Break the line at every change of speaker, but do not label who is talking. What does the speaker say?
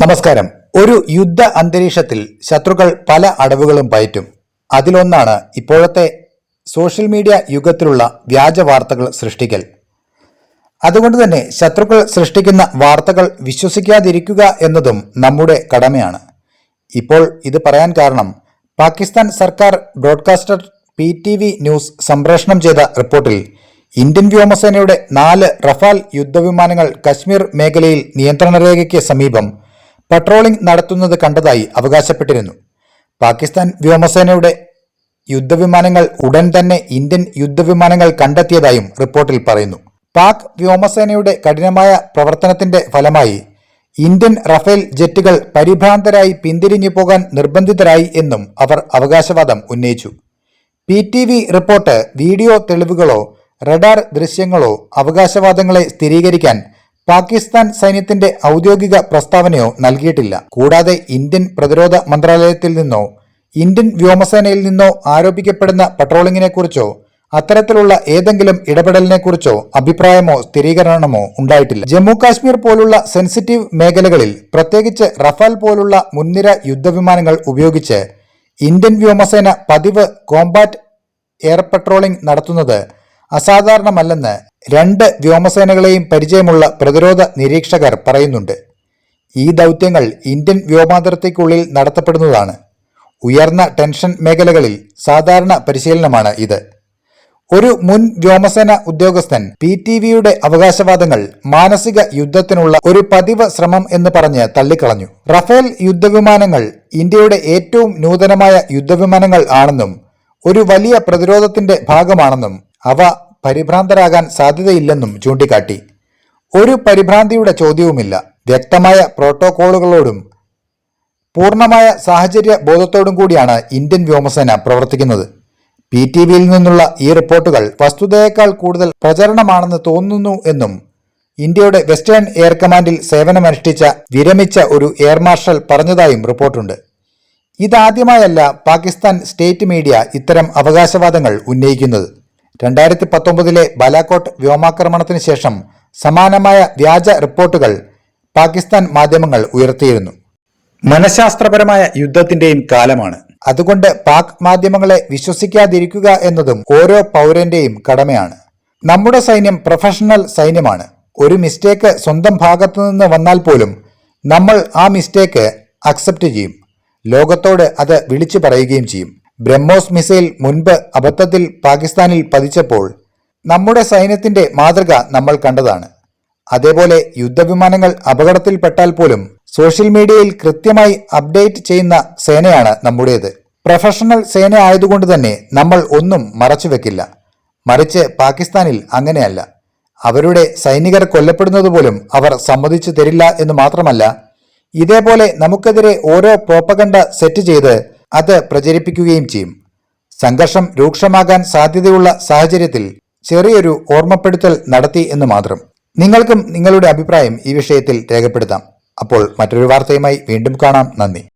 നമസ്കാരം. ഒരു യുദ്ധ അന്തരീക്ഷത്തിൽ ശത്രുക്കൾ പല അടവുകളും പയറ്റും. അതിലൊന്നാണ് ഇപ്പോഴത്തെ സോഷ്യൽ മീഡിയ യുഗത്തിലുള്ള വ്യാജ വാർത്തകൾ സൃഷ്ടിക്കൽ. അതുകൊണ്ട് തന്നെ ശത്രുക്കൾ സൃഷ്ടിക്കുന്ന വാർത്തകൾ വിശ്വസിക്കാതിരിക്കുക എന്നതും നമ്മുടെ കടമയാണ്. ഇപ്പോൾ ഇത് പറയാൻ കാരണം പാകിസ്ഥാൻ സർക്കാർ broadcaster P T V news സംപ്രേഷണം ചെയ്ത റിപ്പോർട്ടിൽ ഇന്ത്യൻ വ്യോമസേനയുടെ നാല് റഫാൽ യുദ്ധവിമാനങ്ങൾ കശ്മീർ മേഖലയിൽ നിയന്ത്രണരേഖയ്ക്ക് സമീപം പട്രോളിംഗ് നടത്തുന്നത് കണ്ടതായി അവകാശപ്പെട്ടിരുന്നു. പാകിസ്ഥാൻ വ്യോമസേനയുടെ യുദ്ധവിമാനങ്ങൾ ഉടൻ തന്നെ ഇന്ത്യൻ യുദ്ധവിമാനങ്ങൾ കണ്ടെത്തിയതായും റിപ്പോർട്ടിൽ പറയുന്നു. പാക് വ്യോമസേനയുടെ കഠിനമായ പ്രവർത്തനത്തിന്റെ ഫലമായി ഇന്ത്യൻ റഫേൽ ജെറ്റുകൾ പരിഭ്രാന്തരായി പിന്തിരിഞ്ഞു പോകാൻ നിർബന്ധിതരായി എന്നും അവർ അവകാശവാദം ഉന്നയിച്ചു. P T V report video തെളിവുകളോ radar ദൃശ്യങ്ങളോ അവകാശവാദങ്ങളെ സ്ഥിരീകരിക്കാൻ പാകിസ്ഥാൻ സൈന്യത്തിന്റെ ഔദ്യോഗിക പ്രസ്താവനയോ നൽകിയിട്ടില്ല. കൂടാതെ ഇന്ത്യൻ പ്രതിരോധ മന്ത്രാലയത്തിൽ നിന്നോ ഇന്ത്യൻ വ്യോമസേനയിൽ നിന്നോ ആരോപിക്കപ്പെടുന്ന പട്രോളിങ്ങിനെക്കുറിച്ചോ അത്തരത്തിലുള്ള ഏതെങ്കിലും ഇടപെടലിനെക്കുറിച്ചോ അഭിപ്രായമോ സ്ഥിരീകരണമോ ഉണ്ടായിട്ടില്ല. ജമ്മു കാശ്മീർ പോലുള്ള സെൻസിറ്റീവ് മേഖലകളിൽ പ്രത്യേകിച്ച് റഫാൽ പോലുള്ള മുൻനിര യുദ്ധവിമാനങ്ങൾ ഉപയോഗിച്ച് ഇന്ത്യൻ വ്യോമസേന പതിവ് കോംബാറ്റ് എയർ പട്രോളിംഗ് നടത്തുന്നത് അസാധാരണമല്ലെന്ന് രണ്ട് വ്യോമസേനകളെയും പരിചയമുള്ള പ്രതിരോധ നിരീക്ഷകർ പറയുന്നുണ്ട്. ഈ ദൗത്യങ്ങൾ ഇന്ത്യൻ വ്യോമാതിർത്തിക്കുള്ളിൽ നടത്തപ്പെടുന്നതാണ്. ഉയർന്ന ടെൻഷൻ മേഖലകളിൽ സാധാരണ പരിശീലനമാണ് ഇത്. ഒരു മുൻ വ്യോമസേന ഉദ്യോഗസ്ഥൻ പി ടി വിയുടെ അവകാശവാദങ്ങൾ മാനസിക യുദ്ധത്തിനുള്ള ഒരു പതിവ് ശ്രമം എന്ന് പറഞ്ഞ് തള്ളിക്കളഞ്ഞു. റഫേൽ യുദ്ധവിമാനങ്ങൾ ഇന്ത്യയുടെ ഏറ്റവും നൂതനമായ യുദ്ധവിമാനങ്ങൾ ആണെന്നും ഒരു വലിയ പ്രതിരോധത്തിന്റെ ഭാഗമാണെന്നും അവ പരിഭ്രാന്തരാകാൻ സാധ്യതയില്ലെന്നും ചൂണ്ടിക്കാട്ടി. ഒരു പരിഭ്രാന്തിയുടെ ചോദ്യവുമില്ല. വ്യക്തമായ പ്രോട്ടോകോളുകളോടും പൂർണമായ സാഹചര്യ ബോധത്തോടും കൂടിയാണ് ഇന്ത്യൻ വ്യോമസേന പ്രവർത്തിക്കുന്നത്. പി ടി വിയിൽ നിന്നുള്ള ഈ റിപ്പോർട്ടുകൾ വസ്തുതയേക്കാൾ കൂടുതൽ പ്രചരണമാണെന്ന് തോന്നുന്നു എന്നും ഇന്ത്യയുടെ വെസ്റ്റേൺ എയർ കമാൻഡിൽ സേവനമനുഷ്ഠിച്ച വിരമിച്ച ഒരു എയർ മാർഷൽ പറഞ്ഞതായും റിപ്പോർട്ടുണ്ട്. ഇതാദ്യമായല്ല പാകിസ്ഥാൻ സ്റ്റേറ്റ് മീഡിയ ഇത്തരം അവകാശവാദങ്ങൾ ഉന്നയിക്കുന്നത്. രണ്ടായിരത്തി പത്തൊമ്പതിലെ ബാലാക്കോട്ട് വ്യോമാക്രമണത്തിന് ശേഷം സമാനമായ വ്യാജ റിപ്പോർട്ടുകൾ പാകിസ്ഥാൻ മാധ്യമങ്ങൾ ഉയർത്തിയിരുന്നു. മനഃശാസ്ത്രപരമായ യുദ്ധത്തിന്റെയും കാലമാണ്. അതുകൊണ്ട് പാക് മാധ്യമങ്ങളെ വിശ്വസിക്കാതിരിക്കുക എന്നതും ഓരോ പൗരന്റെയും കടമയാണ്. നമ്മുടെ സൈന്യം പ്രൊഫഷണൽ സൈന്യമാണ്. ഒരു മിസ്റ്റേക്ക് സ്വന്തം ഭാഗത്തു നിന്ന് വന്നാൽ പോലും നമ്മൾ ആ മിസ്റ്റേക്ക് അക്സെപ്റ്റ് ചെയ്യും. ലോകത്തോട് അത് വിളിച്ചു പറയുകയും ചെയ്യും. ബ്രഹ്മോസ് മിസൈൽ മുൻപ് അബദ്ധത്തിൽ പാകിസ്ഥാനിൽ പതിച്ചപ്പോൾ നമ്മുടെ സൈന്യത്തിന്റെ മാതൃക നമ്മൾ കണ്ടതാണ്. അതേപോലെ യുദ്ധവിമാനങ്ങൾ അപകടത്തിൽപ്പെട്ടാൽ പോലും സോഷ്യൽ മീഡിയയിൽ കൃത്യമായി അപ്ഡേറ്റ് ചെയ്യുന്ന സേനയാണ് നമ്മുടേത്. പ്രൊഫഷണൽ സേന ആയതുകൊണ്ട് തന്നെ നമ്മൾ ഒന്നും മറച്ചുവെക്കില്ല മറിച്ച് പാകിസ്ഥാനിൽ അങ്ങനെയല്ല. അവരുടെ സൈനികർ കൊല്ലപ്പെടുന്നത് പോലും അവർ സമ്മതിച്ചു തരില്ല എന്ന് മാത്രമല്ല ഇതേപോലെ നമുക്കെതിരെ ഓരോ പ്രോപ്പകണ്ട സെറ്റ് ചെയ്ത് അത് പ്രചരിപ്പിക്കുകയും ചെയ്യും. സംഘർഷം രൂക്ഷമാകാൻ സാധ്യതയുള്ള സാഹചര്യത്തിൽ ചെറിയൊരു ഓർമ്മപ്പെടുത്തൽ നടത്തി എന്ന് മാത്രം. നിങ്ങൾക്കും നിങ്ങളുടെ അഭിപ്രായം ഈ വിഷയത്തിൽ രേഖപ്പെടുത്താം. അപ്പോൾ മറ്റൊരു വാർത്തയുമായി വീണ്ടും കാണാം. നന്ദി.